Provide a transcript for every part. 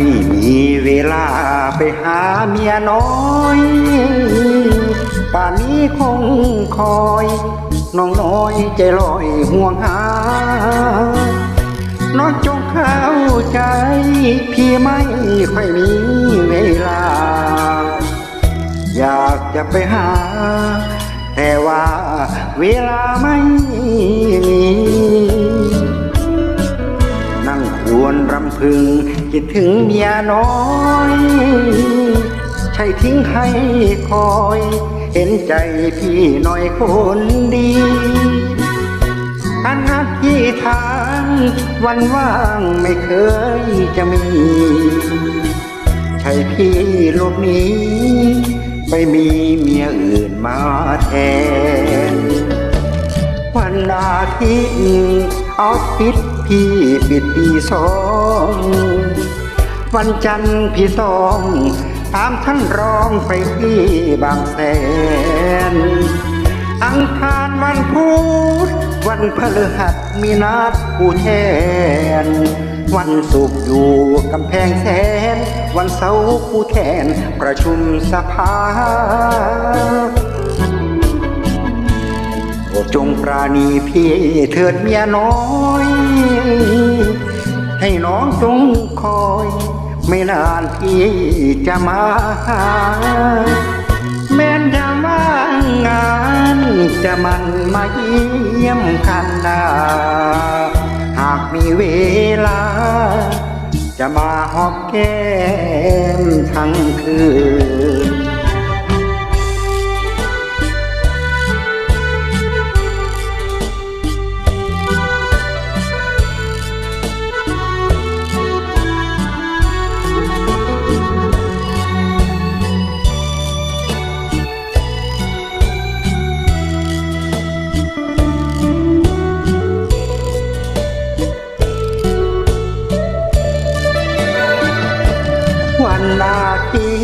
ไม่มีเวลาไปหาเมียน้อย ป่านนี้คงคอย น้องน้อยใจลอยห่วงหา น้องจงเข้าใจ พี่ไม่ค่อยมีเวลา อยากจะไปหา แต่ว่าเวลาไม่มี ถึงเมียน้อย ใช่ทิ้งให้คอย เห็นใจพี่หน่อยคนดีอันหักที่ทางวันว่างไม่เคยจะมี ใช่พี่ลบหนีไปมีเมียอื่นมาแทน วันอาทิตย์ออฟฟิศพี่ปิดตีสอง วันจันทร์พี่ต้องตามท่านรองไปที่บางแสน อังคารวันพุธวันพฤหัสมีนัดผู้แทน วันศุกร์อยู่กำแพงแสน วันเสาร์ผู้แทนประชุมสภาโปรดจงปราณีพี่เถิดเมียน้อย ให้น้องจงคอย ไม่นานพี่จะมาหาแม้นจะว่างงานจะมันมาเยี่ยมกันนาหากมีเวลา จะมาหอมแก้มทั้งคืน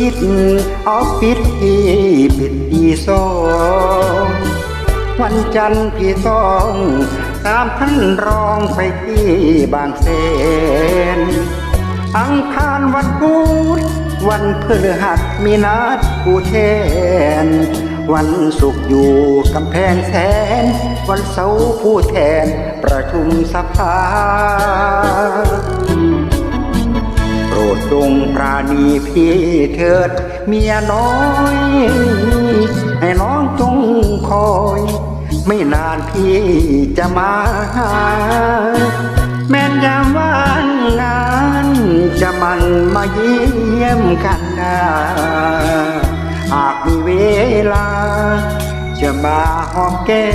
ทิตย์ออฟฟิศพี่ปิดตีสองวันจันทร์พี่ต้องตามท่านรองไปที่บางแสนอังคารวันพุธวันพฤหัสมีนัดผู้แทน วันศุกร์อยู่กำแพงแสน วันเสาร์ผู้แทนประชุมสภา รดจงปราณีพี่เถิดเมียน้อย ให้น้องจงคอย ไม่นานพี่จะมาหา แม้นยามว่างงานจะมันมาเยี่ยมกันนาหากมีเวลา จะมาหอมแก้